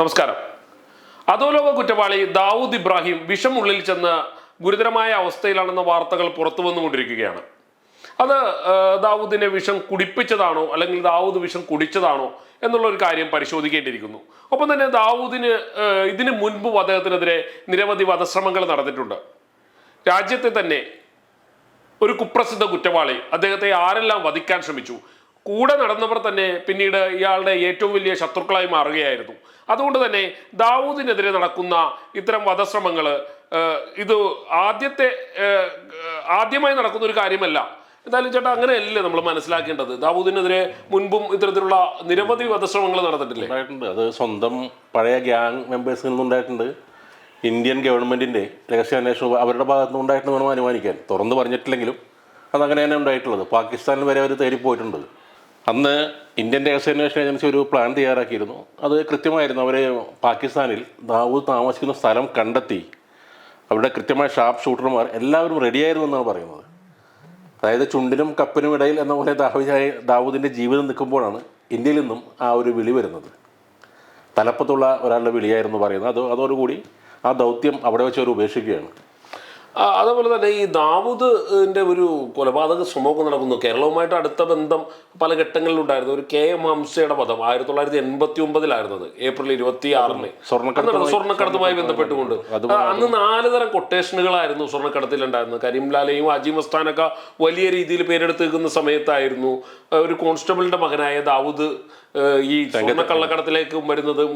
നമസ്കാരം. അധോലോക കുറ്റവാളി ദാവൂദ് ഇബ്രാഹിം വിഷം ഉള്ളിൽ ചെന്ന് ഗുരുതരമായ അവസ്ഥയിലാണെന്ന വാർത്തകൾ പുറത്തു വന്നുകൊണ്ടിരിക്കുകയാണ്. അത് ദാവൂദിനെ വിഷം കുടിപ്പിച്ചതാണോ അല്ലെങ്കിൽ ദാവൂദ് വിഷം കുടിച്ചതാണോ എന്നുള്ള ഒരു കാര്യം പരിശോധിക്കേണ്ടിയിരിക്കുന്നു. ഒപ്പം തന്നെ ദാവൂദിന് ഇതിനു മുൻപും അദ്ദേഹത്തിനെതിരെ നിരവധി വധശ്രമങ്ങൾ നടന്നിട്ടുണ്ട്. രാജ്യത്തെ തന്നെ ഒരു കുപ്രസിദ്ധ കുറ്റവാളി അദ്ദേഹത്തെ ആരെല്ലാം വധിക്കാൻ ശ്രമിച്ചു കൂടെ നടന്നവർ തന്നെ പിന്നീട് ഇയാളുടെ ഏറ്റവും വലിയ ശത്രുക്കളായി മാറുകയായിരുന്നു. അതുകൊണ്ട് തന്നെ ദാവൂദിനെതിരെ നടക്കുന്ന ഇത്തരം വധശ്രമങ്ങൾ ഇത് ആദ്യത്തെ ആദ്യമായി നടക്കുന്ന ഒരു കാര്യമല്ല. എന്തായാലും ചേട്ടാ അങ്ങനെയല്ലേ നമ്മൾ മനസ്സിലാക്കേണ്ടത്? ദാവൂദിനെതിരെ മുൻപും ഇത്തരത്തിലുള്ള നിരവധി വധശ്രമങ്ങൾ നടന്നിട്ടില്ലേ? അത് സ്വന്തം പഴയ ഗ്യാങ് മെമ്പേഴ്സിൽ നിന്നുണ്ടായിട്ടുണ്ട് ഇന്ത്യൻ ഗവൺമെന്റിന്റെ രഹസ്യാന്വേഷണം അവരുടെ ഭാഗത്തു നിന്നുണ്ടായിട്ട് വേണം അനുമാനിക്കാൻ. തുറന്നു പറഞ്ഞിട്ടില്ലെങ്കിലും അതങ്ങനെ തന്നെ ഉണ്ടായിട്ടുള്ളത്. പാകിസ്ഥാനിൽ വരെ അവർ തേടി പോയിട്ടുണ്ട്. അന്ന് ഇന്ത്യൻ രഹസ്യാന്വേഷണ ഏജൻസി ഒരു പ്ലാൻ തയ്യാറാക്കിയിരുന്നു. അത് കൃത്യമായിരുന്നു. അവർ പാകിസ്ഥാനിൽ ദാവൂദ് താമസിക്കുന്ന സ്ഥലം കണ്ടെത്തി. അവിടെ കൃത്യമായ ഷാർപ്പ് ഷൂട്ടർമാർ എല്ലാവരും റെഡിയായിരുന്നു എന്നാണ് പറയുന്നത്. അതായത് ചുണ്ടിനും കപ്പിനും ഇടയിൽ എന്ന പോലെ ദാവൂദായി ദാവൂദിന്റെ ജീവിതം നിൽക്കുമ്പോഴാണ് ഇന്ത്യയിൽ നിന്നും ആ ഒരു വിളി വരുന്നത്. തലപ്പത്തുള്ള ഒരാളുടെ വിളിയായിരുന്നു പറയുന്നത്. അത് അതോടുകൂടി ആ ദൗത്യം അവിടെ വെച്ച് അവർ ഉപേക്ഷിക്കുകയാണ്. അതേപോലെ തന്നെ ഈ ദാവൂദിന്റെ ഒരു കൊലപാതക ശ്രമമൊക്കെ നടക്കുന്നു. കേരളവുമായിട്ട് അടുത്ത ബന്ധം പല ഘട്ടങ്ങളിലുണ്ടായിരുന്നു. ഒരു കെ എം ഹംസയുടെ പദം ആയിരത്തി തൊള്ളായിരത്തി എൺപത്തി ഒമ്പതിലായിരുന്നത് ഏപ്രിൽ ഇരുപത്തി ആറിന് സ്വർണക്കടത്തുമായി- സ്വർണക്കടത്തുമായി ബന്ധപ്പെട്ടുകൊണ്ട്. അന്ന് നാല് തരം കൊട്ടേഷനുകളായിരുന്നു സ്വർണക്കടത്തിലുണ്ടായിരുന്നത്. കരീംലാലയും കരിംലാലയും മസ്താനൊക്കെ വലിയ രീതിയിൽ പേരെടുത്ത് നിൽക്കുന്ന സമയത്തായിരുന്നു. ഒരു കോൺസ്റ്റബിളിന്റെ മകനായ ദാവൂദ് ഈ സ്വർണക്കള്ളക്കടത്തിലേക്ക് വരുന്നതും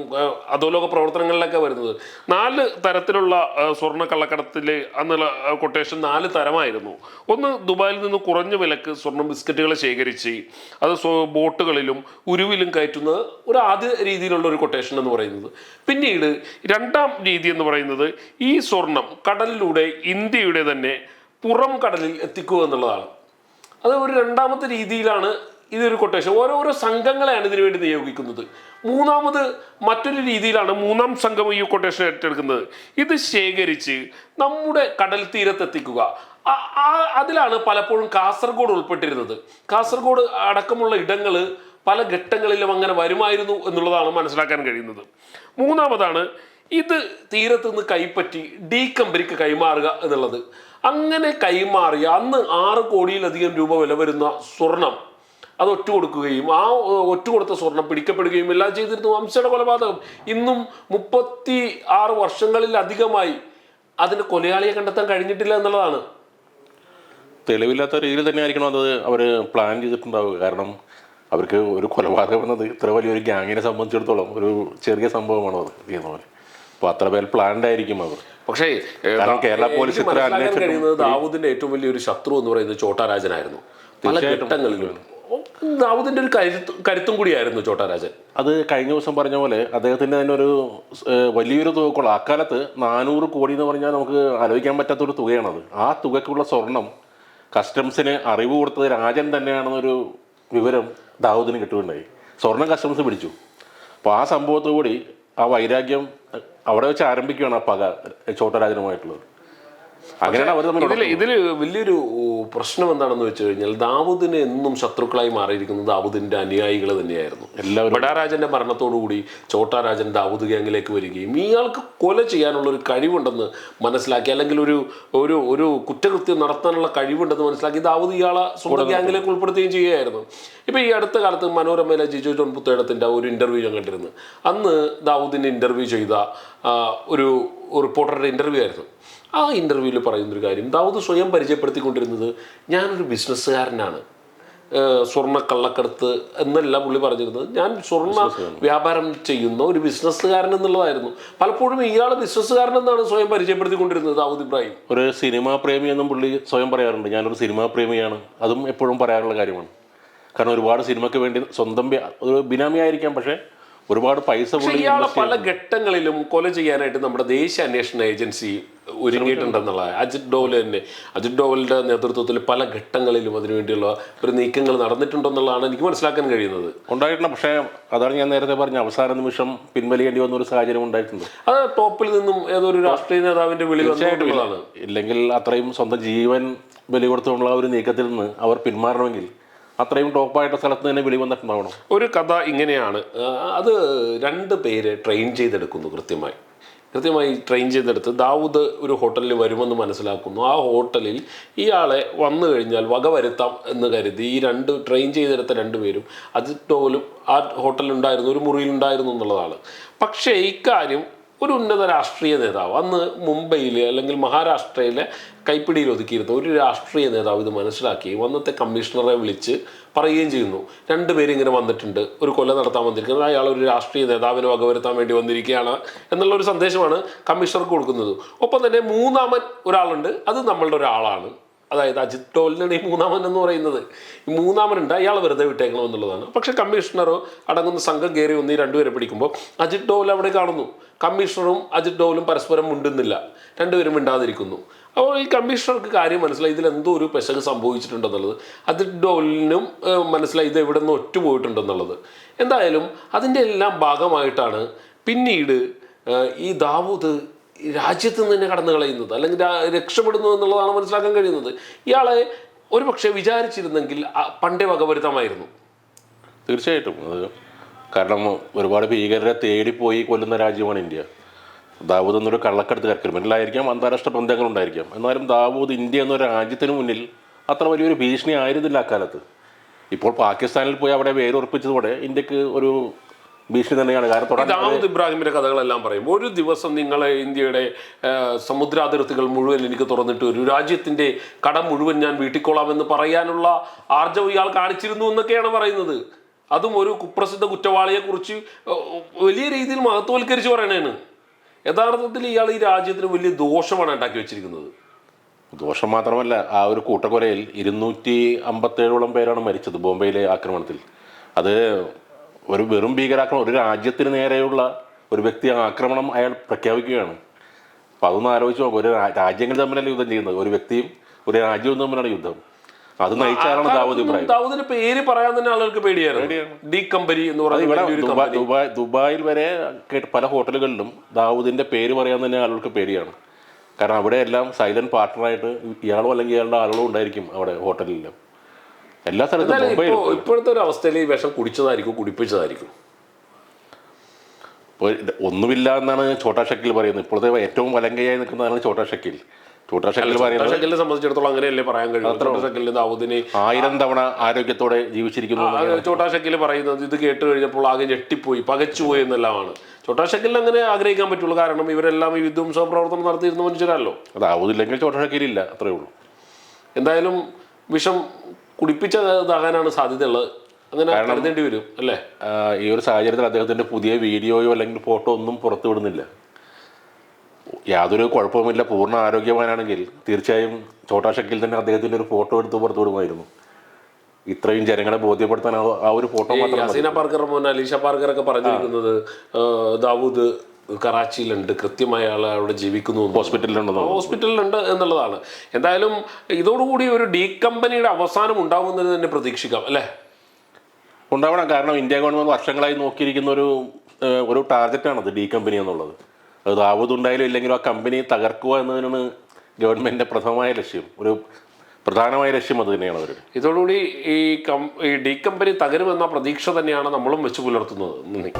അധോലോക പ്രവർത്തനങ്ങളിലൊക്കെ വരുന്നത്. നാല് തരത്തിലുള്ള സ്വർണക്കള്ളക്കടത്തിൽ സ്വർണ കള്ളക്കടത്തിൽ അന്നുള്ള കൊട്ടേഷൻ നാല് തരമായിരുന്നു. ഒന്ന് ദുബായിൽ നിന്ന് കുറഞ്ഞ വിലക്ക് സ്വർണ ബിസ്ക്കറ്റുകൾ ശേഖരിച്ച് അത് ബോട്ടുകളിലും ഉരുവിലും കയറ്റുന്നത് ഒരു ആദ്യ രീതിയിലുള്ള ഒരു കൊട്ടേഷൻ എന്ന് പറയുന്നത്. പിന്നീട് രണ്ടാം രീതി എന്ന് പറയുന്നത് ഈ സ്വർണം കടലിലൂടെ ഇന്ത്യയുടെ തന്നെ പുറം കടലിൽ എത്തിക്കുക എന്നുള്ളതാണ്. അത് ഒരു രണ്ടാമത്തെ രീതിയിലാണ് ഇതൊരു കൊട്ടേഷൻ ഓരോരോ സംഘങ്ങളെയാണ് ഇതിനു വേണ്ടി നിയോഗിക്കുന്നത്. മൂന്നാമത് മറ്റൊരു രീതിയിലാണ് മൂന്നാം സംഘം ഈ കൊട്ടേഷൻ ഏറ്റെടുക്കുന്നത്. ഇത് ശേഖരിച്ച് നമ്മുടെ കടൽ തീരത്തെത്തിക്കുക. അതിലാണ് പലപ്പോഴും കാസർഗോഡ് ഉൾപ്പെട്ടിരുന്നത്. കാസർഗോഡ് അടക്കമുള്ള ഇടങ്ങൾ പല ഘട്ടങ്ങളിലും അങ്ങനെ വരുമായിരുന്നു എന്നുള്ളതാണ് മനസ്സിലാക്കാൻ കഴിയുന്നത്. മൂന്നാമതാണ് ഇത് തീരത്ത് നിന്ന് കൈപ്പറ്റി ഡി കമ്പനിക്ക് കൈമാറുക എന്നുള്ളത്. അങ്ങനെ കൈമാറിയ അന്ന് ആറ് കോടിയിലധികം രൂപ വില വരുന്ന സ്വർണം അത് ഒറ്റ കൊടുക്കുകയും ആ ഒറ്റ കൊടുത്ത സ്വർണം പിടിക്കപ്പെടുകയും എല്ലാം ചെയ്തിരുന്നു വംശയുടെ കൊലപാതകം. ഇന്നും മുപ്പത്തി ആറ് വർഷങ്ങളിലധികമായി അതിന് കൊലയാളിയെ കണ്ടെത്താൻ കഴിഞ്ഞിട്ടില്ല എന്നുള്ളതാണ്. തെളിവില്ലാത്ത രീതിയിൽ തന്നെ ആയിരിക്കണം അത് അവർ പ്ലാൻ ചെയ്തിട്ടുണ്ടാവുക. കാരണം അവർക്ക് ഒരു കൊലപാതകം എന്നത് ഇത്ര വലിയൊരു ഗ്യാങ്ങിനെ സംബന്ധിച്ചിടത്തോളം ഒരു ചെറിയ സംഭവമാണ് അത് ചെയ്യുന്ന പോലെ. അപ്പോൾ അത്ര പേർ പ്ലാൻഡ് ആയിരിക്കും അവർ പക്ഷേ കേരള പോലീസ് കഴിയുന്നത് ദാവൂദിന്റെ ഏറ്റവും വലിയൊരു ശത്രു എന്ന് പറയുന്നത് ചോട്ടാരാജനായിരുന്നു പല ഘട്ടങ്ങളിലും. ദാവൂദിന്റെ ഒരു കരുത്ത് കരുത്തും കൂടിയായിരുന്നു ചോട്ടാരാജൻ. അത് കഴിഞ്ഞ ദിവസം പറഞ്ഞ പോലെ അദ്ദേഹത്തിന്റെ തന്നെ ഒരു വലിയൊരു തുകക്കുള്ള അക്കാലത്ത് നാനൂറ് കോടി എന്ന് പറഞ്ഞാൽ നമുക്ക് ആലോചിക്കാൻ പറ്റാത്തൊരു തുകയാണത്. ആ തുകക്കുള്ള സ്വർണം കസ്റ്റംസിന് അറിവ് കൊടുത്തത് രാജൻ തന്നെയാണെന്നൊരു വിവരം ദാവൂദിന് കിട്ടുകയുണ്ടായി. സ്വർണം കസ്റ്റംസ് പിടിച്ചു. അപ്പോൾ ആ സംഭവത്തോടുകൂടി ആ വൈരാഗ്യം അവിടെ വെച്ച് ആരംഭിക്കുകയാണ് ആ പക ചോട്ടരാജനുമായിട്ടുള്ളത്. അങ്ങനെയാണ് അവർ തമ്മിൽ ഇതിൽ ഇതിൽ വലിയൊരു പ്രശ്നം എന്താണെന്ന് വെച്ച് കഴിഞ്ഞാൽ ദാവൂദിനെ എന്നും ശത്രുക്കളായി മാറിയിരിക്കുന്നത് ദാവൂദിന്റെ അനുയായികൾ തന്നെയായിരുന്നു. എല്ലാവരും. ബഡാരാജന്റെ മരണത്തോടുകൂടി ചോട്ടാരാജൻ ദാവൂദ് ഗ്യാങ്ങിലേക്ക് വരികയും ഇയാൾക്ക് കൊല ചെയ്യാനുള്ള ഒരു കഴിവുണ്ടെന്ന് മനസ്സിലാക്കി അല്ലെങ്കിൽ ഒരു ഒരു ഒരു കുറ്റകൃത്യം നടത്താനുള്ള കഴിവുണ്ടെന്ന് മനസ്സിലാക്കി ദാവൂദ് ഇയാളെ സ്വന്തം ഗ്യാങ്ങിലേക്ക് ഉൾപ്പെടുത്തുകയും ചെയ്യുകയായിരുന്നു. ഇപ്പൊ ഈ അടുത്ത കാലത്ത് മനോരമയിലെ ജിജു ജോൺ പുത്തേടത്തിന്റെ ഒരു ഇന്റർവ്യൂ ഞാൻ കണ്ടിരുന്നു അന്ന് ദാവൂദിന്റെ ഇന്റർവ്യൂ ചെയ്ത ഒരു റിപ്പോർട്ടറുടെ ഇന്റർവ്യൂ ആയിരുന്നു. ആ ഇന്റർവ്യൂവിൽ പറയുന്നൊരു കാര്യം ദാവൂദ് സ്വയം പരിചയപ്പെടുത്തിക്കൊണ്ടിരുന്നത് ഞാനൊരു ബിസിനസ്സുകാരനാണ് സ്വർണ കള്ളക്കടത്ത് എന്നല്ല പുള്ളി പറഞ്ഞിരുന്നത്. ഞാൻ സ്വർണ വ്യാപാരം ചെയ്യുന്ന ഒരു ബിസിനസ്സുകാരൻ എന്നുള്ളതായിരുന്നു. പലപ്പോഴും ഇയാൾ ബിസിനസ്സുകാരൻ എന്നാണ് സ്വയം പരിചയപ്പെടുത്തിക്കൊണ്ടിരുന്നത് ദാവൂദ് ഇബ്രാഹിം. ഒരു സിനിമാ പ്രേമി എന്നും പുള്ളി സ്വയം പറയാറുണ്ട്. ഞാനൊരു സിനിമാ പ്രേമിയാണ്. അതും എപ്പോഴും പറയാനുള്ള കാര്യമാണ്. കാരണം ഒരുപാട് സിനിമയ്ക്ക് വേണ്ടി സ്വന്തം ഒരു ബിനാമി ആയിരിക്കാം പക്ഷേ ഒരുപാട് പൈസ ഇയാളെ പല ഘട്ടങ്ങളിലും കൊല ചെയ്യാനായിട്ട് നമ്മുടെ ദേശീയ അന്വേഷണ ഏജൻസി ഒരുങ്ങിയിട്ടുണ്ടെന്നുള്ള അജിത് ഡോവൽ തന്നെ. അജിത് ഡോവലിന്റെ നേതൃത്വത്തിൽ പല ഘട്ടങ്ങളിലും അതിനുവേണ്ടിയുള്ള ഒരു നീക്കങ്ങൾ നടന്നിട്ടുണ്ടെന്നുള്ളതാണ് എനിക്ക് മനസ്സിലാക്കാൻ കഴിയുന്നത്. ഉണ്ടായിട്ടുണ്ട്. പക്ഷേ അതാണ് ഞാൻ നേരത്തെ പറഞ്ഞ അവസാന നിമിഷം പിൻവലിയേണ്ടി വന്ന ഒരു സാഹചര്യം ഉണ്ടായിട്ടുണ്ട്. അത് ടോപ്പിൽ നിന്നും ഏതൊരു രാഷ്ട്രീയ നേതാവിന്റെ വിളി ഇല്ലെങ്കിൽ അത്രയും സ്വന്തം ജീവൻ ബലി കൊടുത്തുള്ള ഒരു നീക്കത്തിൽ നിന്ന് അവർ പിന്മാറണമെങ്കിൽ അത്രയും ടോപ്പായിട്ട് സ്ഥലത്ത് തന്നെ വിളി വന്നിട്ടുണ്ടാവണം. ഒരു കഥ ഇങ്ങനെയാണ്. അത് രണ്ട് പേര് ട്രെയിൻ ചെയ്തെടുക്കുന്നു കൃത്യമായി. കൃത്യമായി ട്രെയിൻ ചെയ്തെടുത്ത് ദാവൂദ് ഒരു ഹോട്ടലിൽ വരുമെന്ന് മനസ്സിലാക്കുന്നു. ആ ഹോട്ടലിൽ ഇയാളെ വന്നു കഴിഞ്ഞാൽ വക വരുത്താം എന്ന് കരുതി ഈ രണ്ട് ട്രെയിൻ ചെയ്തെടുത്ത രണ്ടുപേരും അത് ഡോവലും ആ ഹോട്ടലിലുണ്ടായിരുന്നു ഒരു മുറിയിലുണ്ടായിരുന്നു എന്നുള്ളതാണ്. പക്ഷേ ഇക്കാര്യം ഒരു ഉന്നത രാഷ്ട്രീയ നേതാവ്. അന്ന് മുംബൈയിൽ അല്ലെങ്കിൽ മഹാരാഷ്ട്രയിലെ കൈപ്പിടിയിൽ ഒതുക്കിയിരുന്ന ഒരു രാഷ്ട്രീയ നേതാവ് ഇത് മനസ്സിലാക്കി അന്നത്തെ കമ്മീഷണറെ വിളിച്ച് പറയുകയും ചെയ്യുന്നു. രണ്ടുപേരും ഇങ്ങനെ വന്നിട്ടുണ്ട്. ഒരു കൊല നടത്താൻ വന്നിരിക്കുന്നത് അയാൾ ഒരു രാഷ്ട്രീയ നേതാവിനെ വകവരുത്താൻ വേണ്ടി വന്നിരിക്കുകയാണ് എന്നുള്ള ഒരു സന്ദേശമാണ് കമ്മീഷണർക്ക് കൊടുക്കുന്നത്. ഒപ്പം തന്നെ മൂന്നാമൻ ഒരാളുണ്ട്. അത് നമ്മളുടെ ഒരാളാണ്. അതായത് അജിത് ഡോലിനാണ് ഈ മൂന്നാമൻ എന്ന് പറയുന്നത്. ഈ മൂന്നാമനുണ്ട് അയാൾ വെറുതെ വിട്ടേക്കണം എന്നുള്ളതാണ്. പക്ഷേ കമ്മീഷണറോ അടങ്ങുന്ന സംഘം കയറി ഒന്ന് രണ്ടുപേരെ പിടിക്കുമ്പോൾ അജിത് ഡോൽ അവിടെ കാണുന്നു. കമ്മീഷണറും അജിത് ഡോലും പരസ്പരം മുണ്ടുന്നില്ല. രണ്ടുപേരും മിണ്ടാതിരിക്കുന്നു. അപ്പോൾ ഈ കമ്മീഷണർക്ക് കാര്യം മനസ്സിലായി. ഇതിൽ എന്തോ ഒരു പെശക് സംഭവിച്ചിട്ടുണ്ടെന്നുള്ളത്. അജിത് ഡോലിനും മനസ്സിലായി ഇത് എവിടെ നിന്ന് ഒറ്റുപോയിട്ടുണ്ടെന്നുള്ളത്. എന്തായാലും അതിന്റെ എല്ലാം ഭാഗമായിട്ടാണ് പിന്നീട് ഈ ദാവൂദ് രാജ്യത്ത് നിന്ന് തന്നെ കടന്നു കളയുന്നത് അല്ലെങ്കിൽ രക്ഷപ്പെടുന്നു എന്നുള്ളതാണ് മനസ്സിലാക്കാൻ കഴിയുന്നത്. ഇയാളെ ഒരു പക്ഷേ വിചാരിച്ചിരുന്നെങ്കിൽ പണ്ടേ വകവരുത്തമായിരുന്നു. തീർച്ചയായിട്ടും. അത് കാരണം ഒരുപാട് ഭീകരരെ തേടിപ്പോയി കൊല്ലുന്ന രാജ്യമാണ് ഇന്ത്യ. ദാവൂദ് എന്നൊരു കള്ളക്കടത്ത് ക്രിമിനലായിരിക്കാം അന്താരാഷ്ട്ര ബന്ധങ്ങൾ ഉണ്ടായിരിക്കാം എന്നാലും ദാവൂദ് ഇന്ത്യ എന്നൊരു രാജ്യത്തിന് മുന്നിൽ അത്ര വലിയൊരു ഭീഷണി ആയിരുന്നില്ല അക്കാലത്ത്. ഇപ്പോൾ പാകിസ്ഥാനിൽ പോയി അവിടെ വേരുറപ്പിച്ചതോടെ ഇന്ത്യയ്ക്ക് ഒരു ഭീഷണി തന്നെയാണ്. കാരണം ദാവൂദ് ഇബ്രാഹിമിന്റെ കഥകളെല്ലാം പറയും. ഒരു ദിവസം നിങ്ങളെ ഇന്ത്യയുടെ സമുദ്രാതിർത്തികൾ മുഴുവൻ എനിക്ക് തുറന്നിട്ട് ഒരു രാജ്യത്തിന്റെ കടം മുഴുവൻ ഞാൻ വീട്ടിക്കൊള്ളാമെന്ന് പറയാനുള്ള ആർജവം ഇയാൾ കാണിച്ചിരുന്നു എന്നൊക്കെയാണ് പറയുന്നത്. അതും ഒരു കുപ്രസിദ്ധ കുറ്റവാളിയെ കുറിച്ച് വലിയ രീതിയിൽ മഹത്വവൽക്കരിച്ച് പറയണേന് യഥാർത്ഥത്തിൽ ഇയാൾ ഈ രാജ്യത്തിന് വലിയ ദോഷമാണ് ഉണ്ടാക്കി വെച്ചിരിക്കുന്നത്. ദോഷം മാത്രമല്ല ആ ഒരു കൂട്ടക്കൊലയിൽ ഇരുന്നൂറ്റി അമ്പത്തേഴോളം പേരാണ് മരിച്ചത് ബോംബെയിലെ ആക്രമണത്തിൽ. അത് ഒരു വെറും ഭീകരാക്രമണം ഒരു രാജ്യത്തിന് നേരെയുള്ള ഒരു വ്യക്തി ആക്രമണം അയാൾ പ്രഖ്യാപിക്കുകയാണ്. അപ്പം അതൊന്ന് ആലോചിച്ച് നോക്കും ഒരു രാജ്യങ്ങൾ തമ്മിലല്ല യുദ്ധം ചെയ്യുന്നത്? ഒരു വ്യക്തിയും ഒരു രാജ്യവും തമ്മിലാണ് യുദ്ധം. അത് നയിച്ചാലാണ് ദാവൂദ് ഇബ്രാഹിം. ദാവൂദിന്റെ പേര് പറയാൻ തന്നെ ആളുകൾക്ക് പേടിയായിരുന്നു. ഡി കമ്പനി എന്ന് അത് ഇവിടെ പറയുന്ന വലിയൊരു ദുബായ് ദുബായിൽ വരെ കേട്ട് പല ഹോട്ടലുകളിലും ദാവൂദിന്റെ പേര് പറയാൻ തന്നെ ആളുകൾക്ക് പേടിയാണ്. കാരണം അവിടെ എല്ലാം സൈലന്റ് പാർട്ട്ണറായിട്ട് ഇയാളോ അല്ലെങ്കിൽ ഇയാളുടെ ആളുകളോ ഉണ്ടായിരിക്കും അവിടെ ഹോട്ടലിലും എല്ലാ സ്ഥലത്തും ഇപ്പോഴത്തെ ഒരു അവസ്ഥയിൽ ഈ വിഷം കുടിച്ചതായിരിക്കും കുടിപ്പിച്ചതായിരിക്കും. ഇപ്പോൾ ഒന്നുമില്ല എന്നാണ് ഛോട്ടാ ഷക്കിൽ പറയുന്നത്. ഇപ്പോഴത്തെ ഏറ്റവും വലങ്കയായി നിൽക്കുന്നതാണ് ഛോട്ടാ ഷക്കിൽ. ഛോട്ടാ ഷക്കിൽ പറയുന്നത് ഷക്കലിനെ സംബന്ധിച്ചിടത്തോളം അങ്ങനെയല്ലേ പറയാൻ കഴിയും. ദാവൂദിനെ ആയിരം തവണ ആരോഗ്യത്തോടെ ജീവിച്ചിരിക്കുന്നു ചോട്ടാ ഷക്കിൽ പറയുന്നത് ഇത് കേട്ട് കഴിഞ്ഞപ്പോൾ ആകെ ഞെട്ടിപ്പോയി പകച്ചുപോയി എന്നെല്ലാമാണ്. ചോട്ടാ ഷക്കിൽ അങ്ങനെ ആഗ്രഹിക്കാൻ പറ്റുള്ളൂ. കാരണം ഇവരെല്ലാം ഈ വിധ്വംസ പ്രവർത്തനം നടത്തിയിരുന്ന മനുഷ്യരല്ലോ. അതാവില്ലെങ്കിൽ ഛോട്ടാ ഷക്കിലില്ല ഇല്ല അത്രേ ഉള്ളൂ. എന്തായാലും വിഷം കുടിപ്പിച്ചതാകാനാണ് സാധ്യതയുള്ളത്. അങ്ങനെ കരുതേണ്ടി വരും അല്ലേ? ഈ ഒരു സാഹചര്യത്തിൽ അദ്ദേഹത്തിന്റെ പുതിയ വീഡിയോയോ അല്ലെങ്കിൽ ഫോട്ടോ ഒന്നും പുറത്തുവിടുന്നില്ല. യാതൊരു കുഴപ്പവുമില്ല. പൂർണ ആരോഗ്യവാനാണെങ്കിൽ തീർച്ചയായും ഛോട്ടാ ഷക്കിൽ തന്നെ അദ്ദേഹത്തിന്റെ ഒരു ഫോട്ടോ എടുത്ത് പുറത്തു വിടുമായിരുന്നു ഇത്രയും ജനങ്ങളെ ബോധ്യപ്പെടുത്താൻ ആ- ഒരു ഫോട്ടോ മാത്രം പാർക്കർ മോൻ അലീഷ പാർക്കർ ഒക്കെ പറഞ്ഞിരിക്കുന്നത് ദാവൂദ് കറാച്ചിയിലുണ്ട്. കൃത്യമായ ആൾ അവിടെ ജീവിക്കുന്നു ഹോസ്പിറ്റലിലുണ്ട് ഹോസ്പിറ്റലിലുണ്ട് എന്നുള്ളതാണ്. എന്തായാലും ഇതോടുകൂടി ഒരു ഡി കമ്പനിയുടെ അവസാനം ഉണ്ടാവുമെന്ന് തന്നെ പ്രതീക്ഷിക്കാം അല്ലേ? ഉണ്ടാവണം. കാരണം ഇന്ത്യ ഗവൺമെന്റ് വർഷങ്ങളായി നോക്കിയിരിക്കുന്ന ഒരു ഒരു ടാർഗറ്റാണത് ഡി കമ്പനി എന്നുള്ളത്. അത് ദാവൂദ് ഉണ്ടായാലും ഇല്ലെങ്കിലും ആ കമ്പനി തകർക്കുക എന്നതിനാണ് ഗവൺമെന്റിന്റെ പ്രഥമമായ ലക്ഷ്യം. ഒരു പ്രധാനമായ ലക്ഷ്യം അത് തന്നെയാണ് അവർ ഇതോടുകൂടി ഈ കം ഈ ഡി കമ്പനി തകരുമെന്ന പ്രതീക്ഷ തന്നെയാണ് നമ്മളും വെച്ച് പുലർത്തുന്നത്. നന്ദി.